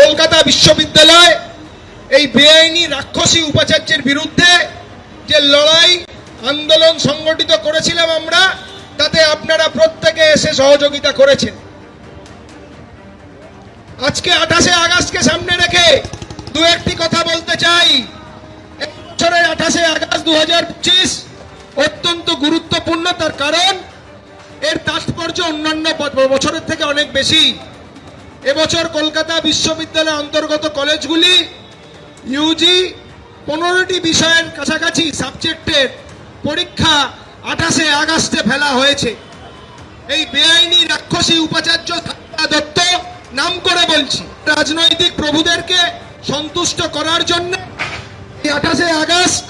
কলকাতা বিশ্ববিদ্যালয় এই বেআইনি রাক্ষসী উপাচার্যের বিরুদ্ধে যে লড়াই, আন্দোলন সংগঠিত করেছিলাম আমরা, তাতে আপনারা প্রত্যেকে এসে সহযোগিতা করেছেন। আজকে আঠাশে আগস্টকে সামনে রেখে দু একটি কথা বলতে চাই। বছরের আঠাশে আগস্ট দু হাজার পঁচিশ অত্যন্ত গুরুত্বপূর্ণ তার কারণ, এর তাৎপর্য অন্যান্য বছরের থেকে অনেক বেশি। এবছর কলকাতা বিশ্ববিদ্যালয়ের অন্তর্গত কলেজগুলি ইউজি পনেরোটি বিষয়ের কাছাকাছি সাবজেক্টের পরীক্ষা আঠাশে আগস্টে ফেলা হয়েছে। এই বেআইনি রাক্ষসী উপাচার্য দত্ত নাম করে বলছি, রাজনৈতিক প্রভুদেরকে সন্তুষ্ট করার জন্য আঠাশে আগস্ট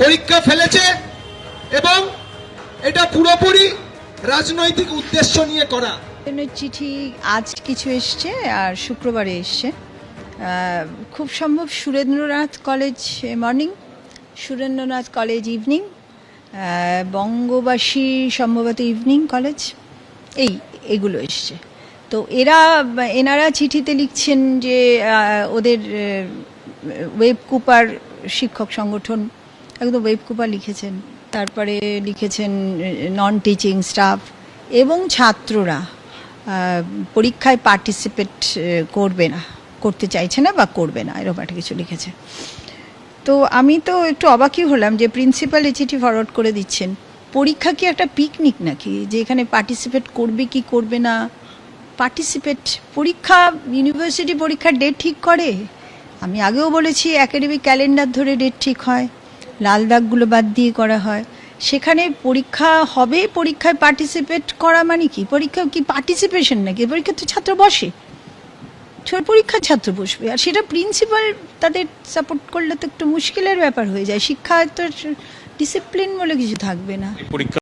পরীক্ষা ফেলেছে এবং এটা পুরোপুরি রাজনৈতিক উদ্দেশ্য নিয়ে করা। চিঠি আজ কিছু এসছে আর শুক্রবারে এসছে। খুব সম্ভব Surendranath college morning Surendranath college evening Bangabasi সম্ভবত ইভিনিং কলেজ এই, এগুলো এসছে। তো এরা, এনারা চিঠিতে লিখছেন যে ওদের ওয়েব কুপার শিক্ষক সংগঠন, একদম ওয়েব কুপার লিখেছেন। তারপরে লিখেছেন নন টিচিং স্টাফ এবং ছাত্ররা। পরীক্ষায় পার্টিসিপেট করবে না, করতে চাইছে না বা করবে না, এরকম একটা কিছু লিখেছে। তো আমি তো একটু অবাকই হলাম যে প্রিন্সিপাল এই চিঠি ফরওয়ার্ড করে দিচ্ছেন। পরীক্ষা কি একটা পিকনিক নাকি? যে এখানে পার্টিসিপেট করবে কি করবে না? পার্টিসিপেট পরীক্ষা ইউনিভার্সিটি পরীক্ষার ডেট ঠিক করে? আমি আগেও বলেছি একাডেমিক ক্যালেন্ডার ধরে ডেট ঠিক হয়। লাল দাগগুলো বাদ দিয়ে করা হয়। সেখানে পরীক্ষা হবে, পরীক্ষায় পার্টিসিপেট করা মানে কি? পরীক্ষা কি পার্টিসিপেশন নাকি? পরীক্ষা তো ছাত্র বসে। ছোট পরীক্ষার ছাত্র বসবে। আর সেটা প্রিন্সিপাল তাদের সাপোর্ট করলে তো একটু মুশকিলের ব্যাপার হয়ে যায়। শিক্ষা তো ডিসিপ্লিন বলে কিছু থাকবে না। পরীক্ষা